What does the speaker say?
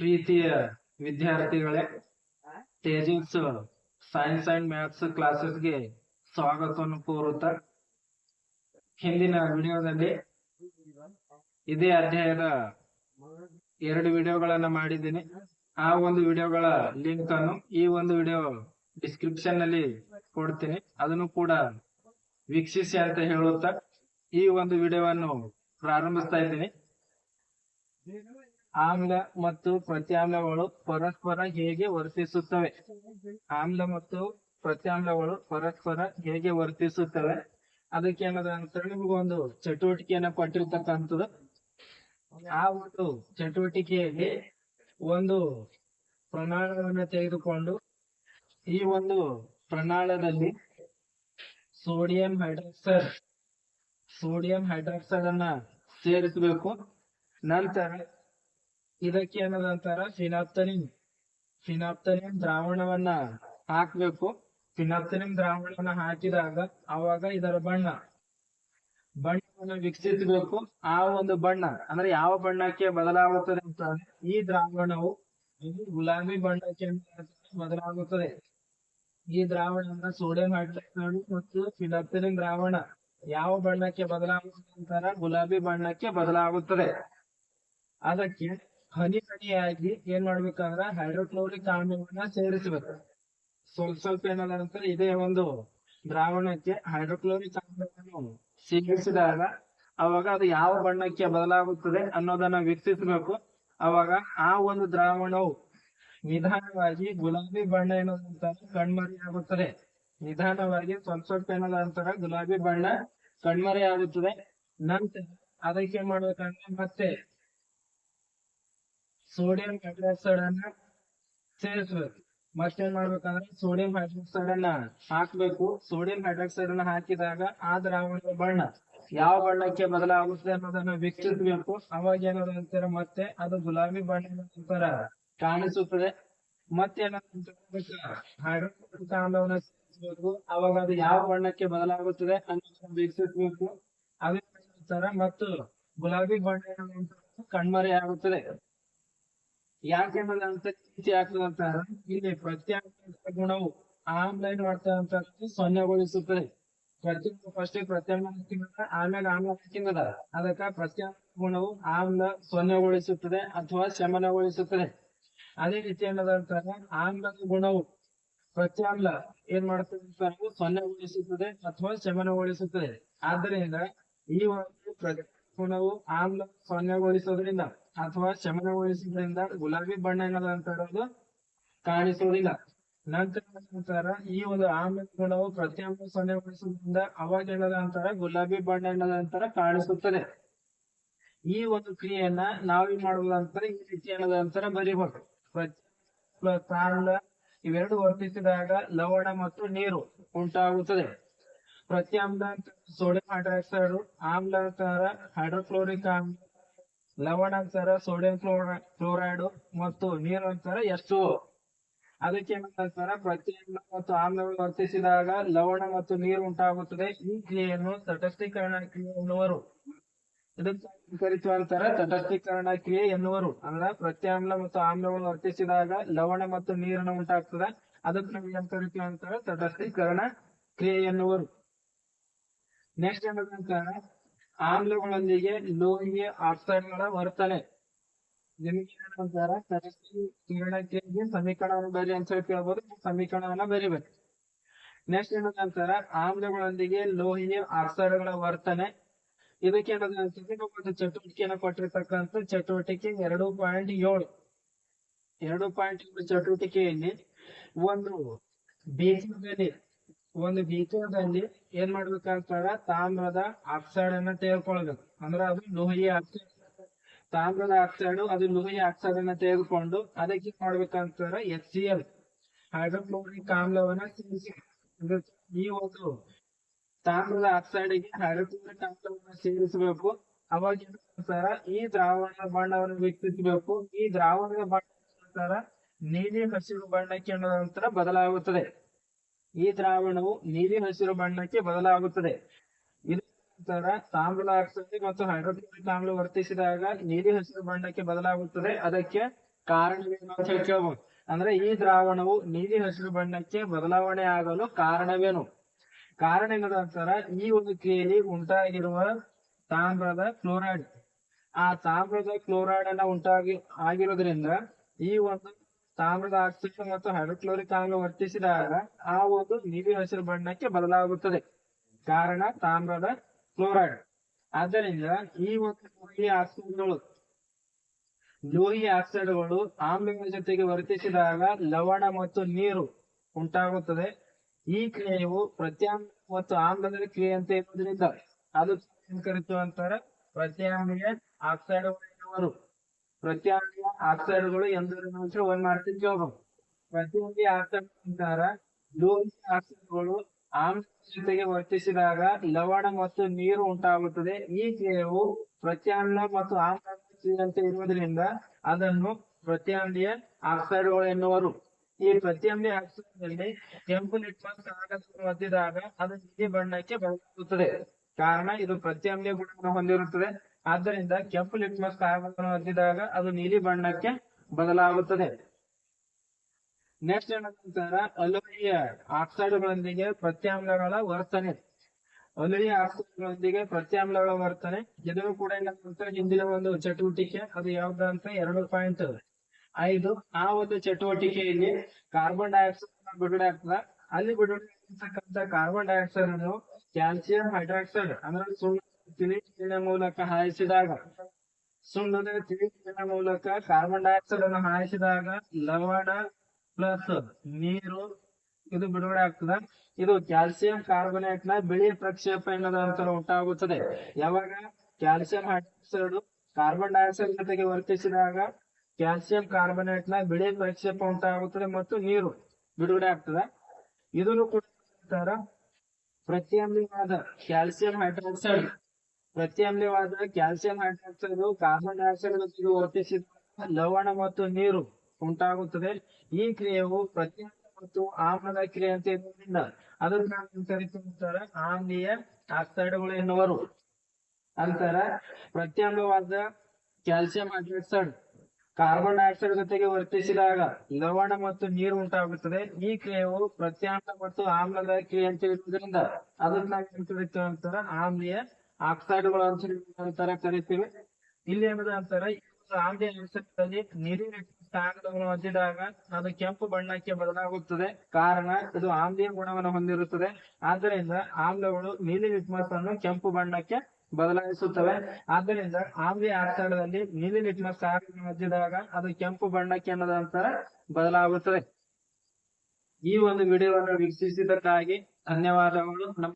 ಪ್ರೀತಿಯ ವಿದ್ಯಾರ್ಥಿಗಳೇ Tejas science and maths ಕ್ಲಾಸಸ್ಗೆ ಸ್ವಾಗತವನ್ನು ಕೋರುತ್ತಾ ಹಿಂದಿನ ವಿಡಿಯೋದಲ್ಲಿ ಇದೇ ಅಧ್ಯಾಯದ ಎರಡು ವಿಡಿಯೋಗಳನ್ನ ಮಾಡಿದ್ದೀನಿ. ಆ ಒಂದು ವಿಡಿಯೋಗಳ ಲಿಂಕ್ ಅನ್ನು ಈ ಒಂದು ವಿಡಿಯೋ ಡಿಸ್ಕ್ರಿಪ್ಷನ್ನಲ್ಲಿ ಕೊಡ್ತೀನಿ. ಅದನ್ನು ಕೂಡ ವೀಕ್ಷಿಸಿ ಅಂತ ಹೇಳುತ್ತಾ ಈ ಒಂದು ವಿಡಿಯೋವನ್ನು ಪ್ರಾರಂಭಿಸ್ತಾ ಇದ್ದೀನಿ. ಆಮ್ಲ ಮತ್ತು ಪ್ರತ್ಯಾಮ್ಲಗಳು ಪರಸ್ಪರ ಹೇಗೆ ವರ್ತಿಸುತ್ತವೆ? ಆಮ್ಲ ಮತ್ತು ಪ್ರತ್ಯಾಮ್ಲಗಳು ಪರಸ್ಪರ ಹೇಗೆ ವರ್ತಿಸುತ್ತವೆ? ಅದಕ್ಕೆ ಏನದ ಅಂತ ನಿಮಗೊಂದು ಚಟುವಟಿಕೆಯನ್ನ ಕೊಟ್ಟಿರ್ತಕ್ಕಂಥದ್ದು. ಆ ಒಂದು ಚಟುವಟಿಕೆಯಲ್ಲಿ ಒಂದು ಪ್ರಣಾಳವನ್ನು ತೆಗೆದುಕೊಂಡು ಈ ಒಂದು ಪ್ರಣಾಳದಲ್ಲಿ ಸೋಡಿಯಂ ಹೈಡ್ರಾಕ್ಸೈಡ್ ಸೋಡಿಯಂ ಹೈಡ್ರಾಕ್ಸೈಡ್ ಅನ್ನ ಸೇರಿಸಬೇಕು. ನಂತರ ಇದಕ್ಕೆ ಏನದಂತಾರ ಫಿನಾಪ್ತನಿನ್ ಫಿನಾಪ್ತನಿನ್ ದ್ರಾವಣವನ್ನ ಹಾಕ್ಬೇಕು. ಫಿನಾಪ್ತನಿನ್ ದ್ರಾವಣವನ್ನ ಹಾಕಿದಾಗ ಅವಾಗ ಇದರ ಬಣ್ಣ, ಬಣ್ಣವನ್ನು ವೀಕ್ಷಿಸಬೇಕು. ಆ ಒಂದು ಬಣ್ಣ, ಅಂದ್ರೆ ಯಾವ ಬಣ್ಣಕ್ಕೆ ಬದಲಾಗುತ್ತದೆ ಅಂತ ಈ ದ್ರಾವಣವು ಗುಲಾಬಿ ಬಣ್ಣಕ್ಕೆ ಬದಲಾಗುತ್ತದೆ. ಈ ದ್ರಾವಣ ಸೋಡಿಯಂ ಹೈಡ್ರಾಕ್ಸೈಡ್ ಮತ್ತು ಫಿನಾಪ್ತನಿನ್ ದ್ರಾವಣ ಯಾವ ಬಣ್ಣಕ್ಕೆ ಬದಲಾಗುತ್ತದೆ ಅಂತಾರ ಗುಲಾಬಿ ಬಣ್ಣಕ್ಕೆ ಬದಲಾಗುತ್ತದೆ. ಅದಕ್ಕೆ ಹನಿ ಹನಿಯಾಗಿ ಏನ್ ಮಾಡ್ಬೇಕಂದ್ರ ಹೈಡ್ರೋಕ್ಲೋರಿಕ್ ಆಮ್ಲವನ್ನ ಸೇರಿಸಬೇಕು. ಸ್ವಲ್ಪ ಸ್ವಲ್ಪ ಏನದ ನಂತರ ಇದೇ ಒಂದು ದ್ರಾವಣಕ್ಕೆ ಹೈಡ್ರೋಕ್ಲೋರಿಕ್ ಆಮ್ಲವನ್ನು ಸೇರಿಸಿದಾಗ ಅವಾಗ ಅದು ಯಾವ ಬಣ್ಣಕ್ಕೆ ಬದಲಾಗುತ್ತದೆ ಅನ್ನೋದನ್ನ ವೀಕ್ಷಿಸಬೇಕು. ಅವಾಗ ಆ ಒಂದು ದ್ರಾವಣವು ನಿಧಾನವಾಗಿ ಗುಲಾಬಿ ಬಣ್ಣ ಏನಂತ ಕಣ್ಮರೆಯಾಗುತ್ತದೆ ನಿಧಾನವಾಗಿ ಸ್ವಲ್ಪ ಸ್ವಲ್ಪ ಏನದ ಅಂತಾರ ಗುಲಾಬಿ ಬಣ್ಣ ಕಣ್ಮರೆಯಾಗುತ್ತದೆ ನಂತರ ಅದಕ್ಕೆ ಮಾಡ್ಬೇಕಂದ್ರೆ ಮತ್ತೆ ಸೋಡಿಯಂ ಹೈಡ್ರಾಕ್ಸೈಡ್ ಅನ್ನ ಸೇರಿಸ್ಬೇಕು. ಮತ್ತೇನ್ ಮಾಡ್ಬೇಕಂದ್ರೆ ಸೋಡಿಯಂ ಹೈಡ್ರಾಕ್ಸೈಡ್ ಅನ್ನ ಹಾಕ್ಬೇಕು. ಸೋಡಿಯಂ ಹೈಡ್ರಾಕ್ಸೈಡ್ ಅನ್ನ ಹಾಕಿದಾಗ ಆ ದ್ರಾವಣದ ಬಣ್ಣ ಯಾವ ಬಣ್ಣಕ್ಕೆ ಬದಲಾಗುತ್ತೆ ಅನ್ನೋದನ್ನ ವೀಕ್ಷಿಸ್ಬೇಕು. ಅವಾಗ ಏನದ ಅಂತಾರ ಮತ್ತೆ? ಅದು ಗುಲಾಬಿ ಬಣ್ಣ ತರ ಕಾಣಿಸುತ್ತದೆ. ಮತ್ತೆ ಹೈಡ್ರೋಕ್ಲೋರಿಕ್ ಆಮ್ಲವನ್ನ ಸೇರಿಸಬೇಕು. ಅವಾಗ ಅದು ಯಾವ ಬಣ್ಣಕ್ಕೆ ಬದಲಾಗುತ್ತದೆ ಅನ್ನೋದನ್ನ ವೀಕ್ಷಿಸ್ಬೇಕು. ಅದೇ ಮತ್ತು ಗುಲಾಬಿ ಬಣ್ಣ ಕಣ್ಮರೆಯಾಗುತ್ತದೆ ಯಾಕೆ ಅಂತ ರೀತಿ ಆಗ್ತದಂತ ಇಲ್ಲಿ ಪ್ರತ್ಯಾಮ್ಲ ಗುಣವು ಆಮ್ಲೈನ್ ಮಾಡ್ತದಂತ ಸೊನ್ನೆಗೊಳಿಸುತ್ತದೆ. ಪ್ರತಿ ಫಸ್ಟ್ ಪ್ರತ್ಯಾಮ್ಲ ತಿನ್ನದ ಆಮೇಲೆ ಆಮ್ಲ ತಿನ್ನದ ಅದಕ್ಕ ಪ್ರತ್ಯಾಮ್ಲ ಗುಣವು ಆಮ್ಲ ಸೊನ್ನೆಗೊಳಿಸುತ್ತದೆ ಅಥವಾ ಶಮನಗೊಳಿಸುತ್ತದೆ. ಅದೇ ರೀತಿ ಏನದ ಅಂತಾರೆ ಆಮ್ಲದ ಗುಣವು ಪ್ರತ್ಯಾಮ್ಲ ಏನ್ ಮಾಡ್ತದೆ ಸೊನ್ನೆಗೊಳಿಸುತ್ತದೆ ಅಥವಾ ಶಮನಗೊಳಿಸುತ್ತದೆ. ಆದ್ದರಿಂದ ಈ ಒಂದು ಗುಣವು ಆಮ್ಲ ಸೌನ್ಯಗೊಳಿಸೋದ್ರಿಂದ ಅಥವಾ ಶಮನಗೊಳಿಸೋದ್ರಿಂದ ಗುಲಾಬಿ ಬಣ್ಣ ಹೇಳೋದು ಕಾಣಿಸೋದಿಲ್ಲ. ನಂತರ ನಂತರ ಈ ಒಂದು ಆಮ್ಲ ಗುಣವು ಪ್ರತಿಯೊಂದು ಅವಾಗ ಏನದ ಅಂತಾರ ಗುಲಾಬಿ ಬಣ್ಣ ಅಂತಾರ ಕಾಣಿಸುತ್ತದೆ. ಈ ಒಂದು ಕ್ರಿಯೆಯನ್ನ ನಾವೇನ್ ಮಾಡುವುದಂತರ ಈ ರೀತಿ ಏನದ ನಂತರ ಬರಿಬೇಕು ಪ್ರತಿ ಆಮ್ಲ ಇವೆರಡು ವರ್ತಿಸಿದಾಗ ಲವಣ ಮತ್ತು ನೀರು ಉಂಟಾಗುತ್ತದೆ. ಪ್ರತ್ಯಾಮ್ಲ ಅಂತ ಸೋಡಿಯಂ ಹೈಡ್ರಾಕ್ಸೈಡ್ ಆಮ್ಲ ಅಂತಾರ ಹೈಡ್ರೋಕ್ಲೋರಿಕ್ ಆಮ್ಲ ಲವಣ ಅಂತಾರ ಸೋಡಿಯಂ ಕ್ಲೋರೈ ಕ್ಲೋರೈಡ್ ಮತ್ತು ನೀರು ಅಂತಾರ ಎಷ್ಟು. ಅದಕ್ಕೆ ಪ್ರತಿ ಆಮ್ಲ ಮತ್ತು ಆಮ್ಲಗಳು ವರ್ತಿಸಿದಾಗ ಲವಣ ಮತ್ತು ನೀರು ಉಂಟಾಗುತ್ತದೆ. ಈ ಕ್ರಿಯೆಯನ್ನು ತಟಸ್ಥೀಕರಣ ಕ್ರಿಯೆ ಎನ್ನುವರು. ಇದಕ್ಕೆ ಅಂತಾರ ತಟಸ್ಥೀಕರಣ ಕ್ರಿಯೆ ಎನ್ನುವರು. ಅಂದ್ರ ಆಮ್ಲ ಮತ್ತು ಆಮ್ಲಗಳು ವರ್ತಿಸಿದಾಗ ಲವಣ ಮತ್ತು ನೀರನ್ನು ಉಂಟಾಗ್ತದೆ. ಅದಕ್ಕೆ ನಾವು ಏನ್ ಕರಿತೀವಿ ಅಂತಾರ? ತಟಸ್ಥೀಕರಣ ಕ್ರಿಯೆ ಎನ್ನುವರು. ನೆಕ್ಸ್ಟ್ ಏನಂತಾರ ಆಮ್ಲಗಳೊಂದಿಗೆ ಲೋಹೀಯ ಆಕ್ಸೈಡ್ಗಳ ವರ್ತನೆ ನಿಮ್ಗೆ ಏನಂತಾರ ಕ್ರಿಯೆಗೆ ಸಮೀಕರಣವನ್ನು ಬರಿ ಅಂತ ಹೇಳಿ ಕೇಳ್ಬೋದು ಸಮೀಕರಣವನ್ನ ಬರಿಬೇಕು. ನೆಕ್ಸ್ಟ್ ಏನಂತಾರ ಆಮ್ಲಗಳೊಂದಿಗೆ ಲೋಹೀಯ ಆಕ್ಸೈಡ್ಗಳ ವರ್ತನೆ. ಇದಕ್ಕೆ ಒಂದು ಚಟುವಟಿಕೆಯನ್ನು ಕೊಟ್ಟಿರ್ತಕ್ಕಂಥ ಚಟುವಟಿಕೆ ಎರಡು ಪಾಯಿಂಟ್ ಏಳು. ಎರಡು ಪಾಯಿಂಟ್ ಚಟುವಟಿಕೆಯಲ್ಲಿ ಒಂದು ಬೀಜದಲ್ಲಿ ಒಂದು ಬೀಜದಲ್ಲಿ ಏನ್ ಮಾಡ್ಬೇಕಂತಾರ ತಾಮ್ರದ ಆಕ್ಸೈಡ್ ಅನ್ನ ತೆಗೆದುಕೊಳ್ಬೇಕು. ಅಂದ್ರೆ ಅದು ಲೋಹಿ ಆಕ್ಸೈಡ್ ತಾಮ್ರದ ಆಕ್ಸೈಡ್ ಅದು ಲೋಹಿ ಆಕ್ಸೈಡ್ ಅನ್ನ ತೆಗೆದುಕೊಂಡು ಅದಕ್ಕೆ ಮಾಡ್ಬೇಕಂತಾರ ಎಚ್ ಸಿ ಎಲ್ ಹೈಡ್ರೋಕ್ಲೋರಿಕ್ ಆಮ್ಲವನ್ನ ಸೇರಿಸಿ. ಈ ಒಂದು ತಾಮ್ರದ ಆಕ್ಸೈಡ್ಗೆ ಹೈಡ್ರೋಕ್ಲೋರಿಕ್ ಆಮ್ಲವನ್ನ ಸೇರಿಸಬೇಕು. ಅವಾಗ ಈ ದ್ರಾವಣದ ಬಣ್ಣವನ್ನು ವೀಕ್ಷಿಸಬೇಕು ಈ ದ್ರಾವಣದ ಬಣ್ಣ ನೀಲಿ ಹಸಿರು ಬಣ್ಣಕ್ಕೆ ನಂತರ ಬದಲಾಗುತ್ತದೆ. ಈ ದ್ರಾವಣವು ನೀಲಿ ಹಸಿರು ಬಣ್ಣಕ್ಕೆ ಬದಲಾಗುತ್ತದೆ. ಇದು ನಂತರ ತಾಮ್ರದ ಆಕ್ಸೈಡ್ ಮತ್ತು ಹೈಡ್ರೋಕ್ಲೋರಿಕ್ ಆಮ್ಲ ವರ್ತಿಸಿದಾಗ ನೀಲಿ ಹಸಿರು ಬಣ್ಣಕ್ಕೆ ಬದಲಾಗುತ್ತದೆ. ಅದಕ್ಕೆ ಕಾರಣವೇನು ಅಂತ ಹೇಳಿ ಅಂದ್ರೆ ಈ ದ್ರಾವಣವು ನೀಲಿ ಹಸಿರು ಬಣ್ಣಕ್ಕೆ ಬದಲಾವಣೆ ಆಗಲು ಕಾರಣವೇನು? ಕಾರಣ ಏನದ ಅಂತಾರ, ಈ ಒಂದು ಕ್ರಿಯೆಯಲ್ಲಿ ಉಂಟಾಗಿರುವ ತಾಮ್ರದ ಕ್ಲೋರೈಡ್. ಆ ತಾಮ್ರದ ಕ್ಲೋರೈಡ್ ಅನ್ನ ಉಂಟಾಗಿ ಆಗಿರೋದ್ರಿಂದ ಈ ಒಂದು ತಾಮ್ರದ ಆಕ್ಸೈಡ್ ಮತ್ತು ಹೈಡ್ರೋಕ್ಲೋರಿಕ್ ಆಮ್ಲ ವರ್ತಿಸಿದಾಗ ಆ ಒಂದು ನೀಲಿ ಹಸಿರು ಬಣ್ಣಕ್ಕೆ ಬದಲಾಗುತ್ತದೆ. ಕಾರಣ ತಾಮ್ರದ ಕ್ಲೋರೈಡ್. ಆದ್ದರಿಂದ ಈ ಒಂದು ಲೋಹೀಯ ಆಕ್ಸೈಡ್ಗಳು ಲೋಹೀಯ ಆಕ್ಸೈಡ್ಗಳು ಆಮ್ಲಗಳ ಜೊತೆಗೆ ವರ್ತಿಸಿದಾಗ ಲವಣ ಮತ್ತು ನೀರು ಉಂಟಾಗುತ್ತದೆ. ಈ ಕ್ರಿಯೆಯು ಪ್ರತ್ಯಾಮ್ ಮತ್ತು ಆಮ್ಲದ ಅಂತ ಇರುವುದರಿಂದ ಅದು ಅಂತಾರೆ ಪ್ರತ್ಯಾಮ್ಲೀಯ ಆಕ್ಸೈಡ್ಗಳು ಪ್ರತ್ಯಾಮ್ಲೀಯ ಆಕ್ಸೈಡ್ಗಳು ಎಂದರೇನು ಅಂತ ಒಂದ್ ಮಾಡ್ತೀನಿ ಕೇಳ್ಬೇಕು. ಪ್ರತಿಯೊಂದು ಆಕ್ಸೈಡ್ ಅಂತಾರ ಲೋಹೀಯ ಆಕ್ಸೈಡ್ಗಳು ಆಮ್ಲ ಜೊತೆಗೆ ವರ್ತಿಸಿದಾಗ ಲವಣ ಮತ್ತು ನೀರು ಉಂಟಾಗುತ್ತದೆ. ಈ ಕ್ರಿಯೆಯು ಪ್ರತ್ಯಾಮ್ಲ ಮತ್ತು ಆಮ್ಲ ಕ್ರಿಯೆ ಅಂತ ಇರುವುದರಿಂದ ಅದನ್ನು ಪ್ರತ್ಯಾಮ್ಲೀಯ ಆಕ್ಸೈಡ್ಗಳು ಎನ್ನುವರು. ಈ ಪ್ರತಿಯೊಂದು ಆಕ್ಸೈಡ್ನಲ್ಲಿ ಕೆಂಪು ಲಿಟ್ಮಸ್ ಕಾಗದವನ್ನು ಒದ್ದಿದಾಗ ಅದು ನೀಲಿ ಬಣ್ಣಕ್ಕೆ ಬದಲಾಗುತ್ತದೆ ಕಾರಣ ಇದು ಪ್ರತಿಯೊಂದು ಗುಣವನ್ನು ಹೊಂದಿರುತ್ತದೆ. ಆದ್ದರಿಂದ ಕೆಂಪು ಲಿಟ್ಮಸ್ ಕಾಗದವನ್ನು ಹೊಂದಿದಾಗ ಅದು ನೀಲಿ ಬಣ್ಣಕ್ಕೆ ಬದಲಾಗುತ್ತದೆ. ನೆಕ್ಸ್ಟ್ ಏನಂತಾರ ಅಲೋಹಿಯ ಆಕ್ಸೈಡ್ಗಳೊಂದಿಗೆ ಪ್ರತ್ಯಾಮ್ಲಗಳ ವರ್ತನೆ. ಅಲೋಹಿಯ ಆಕ್ಸೈಡ್ಗಳೊಂದಿಗೆ ಪ್ರತ್ಯಾಮ್ಲಗಳ ವರ್ತನೆ. ಇದನ್ನು ಕೂಡ ಏನಂತ ಹಿಂದಿನ ಒಂದು ಚಟುವಟಿಕೆ, ಅದು ಯಾವ್ದು ಅಂತ ಎರಡು ಪಾಯಿಂಟ್ ಐದು. ಆ ಒಂದು ಚಟುವಟಿಕೆಯಲ್ಲಿ ಕಾರ್ಬನ್ ಡೈಆಕ್ಸೈಡ್ ಬಿಡುಗಡೆ ಆಗ್ತದ. ಅಲ್ಲಿ ಬಿಡುಗಡೆ ಕಾರ್ಬನ್ ಡೈಆಕ್ಸೈಡ್ ಅನ್ನು ಕ್ಯಾಲ್ಸಿಯಂ ಹೈಡ್ರಾಕ್ಸೈಡ್, ಅಂದ್ರೆ ಸುಣ್ಣ ತಿಳಿ ನೀರಿನ ಮೂಲಕ ಹಾಯಿಸಿದಾಗ, ಸುಣ್ಣದ ತಿಳಿ ನೀರಿನ ಮೂಲಕ ಕಾರ್ಬನ್ ಡೈಆಕ್ಸೈಡ್ ಅನ್ನು ಹಾಯಿಸಿದಾಗ ಲವಣ ಪ್ಲಸ್ ನೀರು, ಇದು ಬಿಡುಗಡೆ ಆಗ್ತದ. ಇದು ಕ್ಯಾಲ್ಸಿಯಂ ಕಾರ್ಬನೇಟ್ನ ಬಿಳಿ ಪ್ರಕ್ಷೇಪ ಎನ್ನುವುದರ ಅಂತರ ಉಂಟಾಗುತ್ತದೆ. ಯಾವಾಗ? ಕ್ಯಾಲ್ಸಿಯಂ ಹೈಡ್ರಾಕ್ಸೈಡ್ ಕಾರ್ಬನ್ ಡೈಆಕ್ಸೈಡ್ ಜೊತೆಗೆ ವರ್ತಿಸಿದಾಗ ಕ್ಯಾಲ್ಸಿಯಂ ಕಾರ್ಬನೇಟ್ನ ಬಿಳಿ ಪ್ರಕ್ಷೇಪ ಉಂಟಾಗುತ್ತದೆ ಮತ್ತು ನೀರು ಬಿಡುಗಡೆ ಆಗ್ತದೆ. ಇದನ್ನು ಕೂಡ ಪ್ರತಿಯೊಂದಿನ ಕ್ಯಾಲ್ಸಿಯಂ ಹೈಡ್ರಾಕ್ಸೈಡ್ ಪ್ರತ್ಯಾಮ್ಲೀಯವಾದ ಕ್ಯಾಲ್ಸಿಯಂ ಹೈಡ್ರಾಕ್ಸೈಡ್, ಕಾರ್ಬನ್ ಡೈಆಕ್ಸೈಡ್ ಜೊತೆಗೆ ವರ್ತಿಸಿದಾಗ ಲವಣ ಮತ್ತು ನೀರು ಉಂಟಾಗುತ್ತದೆ. ಈ ಕ್ರಿಯೆಯು ಪ್ರತಿ ಮತ್ತು ಆಮ್ಲದ ಕ್ರಿಯೆ ಅಂತ ಇರುವುದರಿಂದ ಅದನ್ನ ಕರಿತಾರೆ ಆಮ್ಲೀಯ ಆಕ್ಸೈಡ್ಗಳು ಎನ್ನುವರು. ಅಂತರ ಪ್ರತ್ಯಾಮ್ಲವಾದ ಕ್ಯಾಲ್ಸಿಯಂ ಹೈಡ್ರಾಕ್ಸೈಡ್, ಕಾರ್ಬನ್ ಡೈಆಕ್ಸೈಡ್ ಜೊತೆಗೆ ವರ್ತಿಸಿದಾಗ ಲವಣ ಮತ್ತು ನೀರು ಉಂಟಾಗುತ್ತದೆ. ಈ ಕ್ರಿಯೆಯು ಪ್ರತ್ಯಾಮ್ಲ ಮತ್ತು ಆಮ್ಲದ ಕ್ರಿಯೆ ಅಂತ ಇರುವುದರಿಂದ ಅದನ್ನ ಅಂತಾರ ಆಮ್ಲೀಯ ಆಕ್ಸೈಡ್ಗಳು ಅಂತಾರ ಕರಿತೀವಿ. ಇಲ್ಲಿ ಏನದ ಅಂತಾರ ಆಮ್ಲಿಯಲ್ಲಿ ನೀರಿನ ಕಾಗದವನ್ನು ಒದ್ದಿದಾಗ ಅದು ಕೆಂಪು ಬಣ್ಣಕ್ಕೆ ಬದಲಾಗುತ್ತದೆ. ಕಾರಣ, ಇದು ಆಮ್ಲೀಯ ಗುಣವನ್ನು ಹೊಂದಿರುತ್ತದೆ. ಆದ್ದರಿಂದ ಆಮ್ಲಗಳು ನೀಲಿ ಲಿಟ್ಮಸ್ ಅನ್ನು ಕೆಂಪು ಬಣ್ಣಕ್ಕೆ ಬದಲಾಯಿಸುತ್ತವೆ. ಆದ್ದರಿಂದ ಆಮ್ಲೀಯ ಆಕ್ಸೈಡ್ನಲ್ಲಿ ನೀಲಿ ಲಿಟ್ಮಸ್ ಕಾಗದವನ್ನು ಒದ್ದಿದಾಗ ಅದು ಕೆಂಪು ಬಣ್ಣಕ್ಕೆ ಅನ್ನೋದ ನಂತರ ಬದಲಾಗುತ್ತದೆ. ಈ ಒಂದು ವಿಡಿಯೋವನ್ನು ವೀಕ್ಷಿಸಿದ್ದಕ್ಕಾಗಿ ಧನ್ಯವಾದಗಳು. ನಮ್ಮ